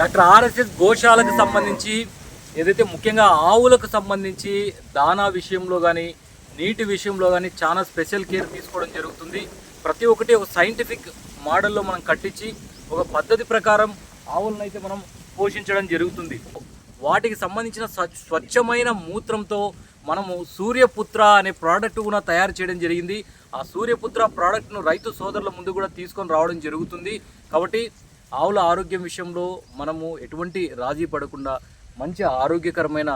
Doctor RSS గోశాలకు సంబంధించి ఏదైతే ముఖ్యంగా ఆవులకు సంబంధించి దానా విషయంలో కానీ నీటి విషయంలో కానీ చాలా స్పెషల్ కేర్ తీసుకోవడం జరుగుతుంది. ప్రతి ఒక్కటి ఒక సైంటిఫిక్ మోడల్లో మనం కట్టించి ఒక పద్ధతి ప్రకారం ఆవులను అయితే మనం పోషించడం జరుగుతుంది. వాటికి సంబంధించిన స్వచ్ఛమైన మూత్రంతో మనము సూర్యపుత్ర అనే ప్రోడక్ట్ కూడా తయారు చేయడం జరిగింది. ఆ సూర్యపుత్ర ప్రోడక్ట్ను రైతు సోదరుల ముందు కూడా తీసుకొని రావడం జరుగుతుంది. కాబట్టి ఆవుల ఆరోగ్యం విషయంలో మనము ఎటువంటి రాజీ పడకుండా మంచి ఆరోగ్యకరమైన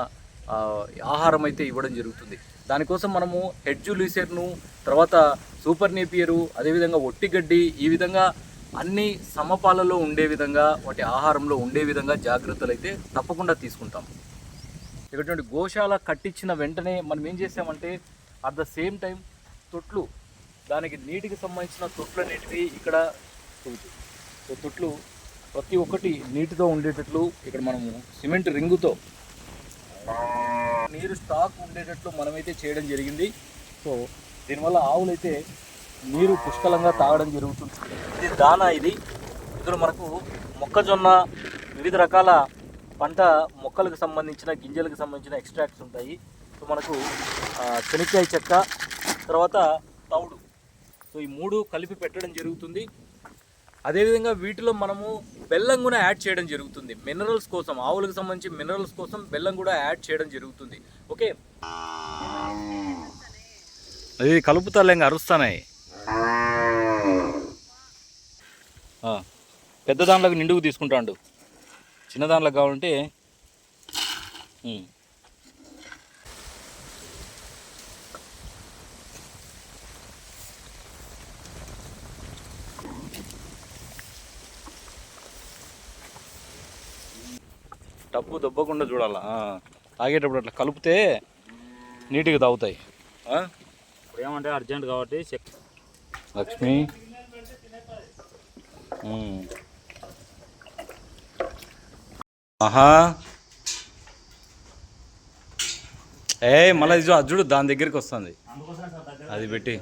ఆహారం అయితే ఇవ్వడం జరుగుతుంది దానికోసం మనము హెడ్జు లీసెర్ను తర్వాత సూపర్ నేపియరు అదేవిధంగా ఒట్టిగడ్డి ఈ విధంగా అన్ని సమపాలలో ఉండే విధంగా వాటి ఆహారంలో ఉండే విధంగా జాగ్రత్తలు అయితే తప్పకుండా తీసుకుంటాం ఇక్కడ గోశాల కట్టించిన వెంటనే మనం ఏం చేసామంటే అట్ ద సేమ్ టైం తొట్లు దానికి నీటికి సంబంధించిన తొట్లన్నిటివి ఇక్కడ తవ్వుతాయి. సో తొట్లు ప్రతి ఒక్కటి నీటితో ఉండేటట్లు ఇక్కడ మనము సిమెంట్ రింగుతో నీరు స్టాక్ ఉండేటట్లు మనమైతే చేయడం జరిగింది. సో దీనివల్ల ఆవులైతే నీరు పుష్కలంగా తాగడం జరుగుతుంది. ఇది దానా ఇది. ఇందులో మనకు మొక్కజొన్న వివిధ రకాల పంట మొక్కలకు సంబంధించిన గింజలకు సంబంధించిన ఎక్స్ట్రాక్ట్స్ ఉంటాయి. సో మనకు ఆ, శనక్కాయ చెక్క తర్వాత తౌడు సో ఈ మూడు కలిపి పెట్టడం జరుగుతుంది. అదేవిధంగా వీటిలో మనము బెల్లం కూడా యాడ్ చేయడం జరుగుతుంది. మినరల్స్ కోసం ఆవులకు సంబంధించి మినరల్స్ కోసం బెల్లం కూడా యాడ్ చేయడం జరుగుతుంది. ఓకే? అది కలుపుతాలే ఇంకా అరుస్తానాయి పెద్ద దాంట్లోకి నిండుకు తీసుకుంటాడు. చిన్న దాంట్లో కావాలంటే డబ్బు దొబ్బకుండా చూడాలా. తాగేటప్పుడు అట్లా కలిపితే నీట్గా తాగుతాయి? ఇప్పుడు ఏమంటే అర్జెంట్ కాబట్టి లక్ష్మి. ఆహా. ఏ మళ్ళీ అది చూడు దాని దగ్గరికి వస్తుంది. అది పెట్టి.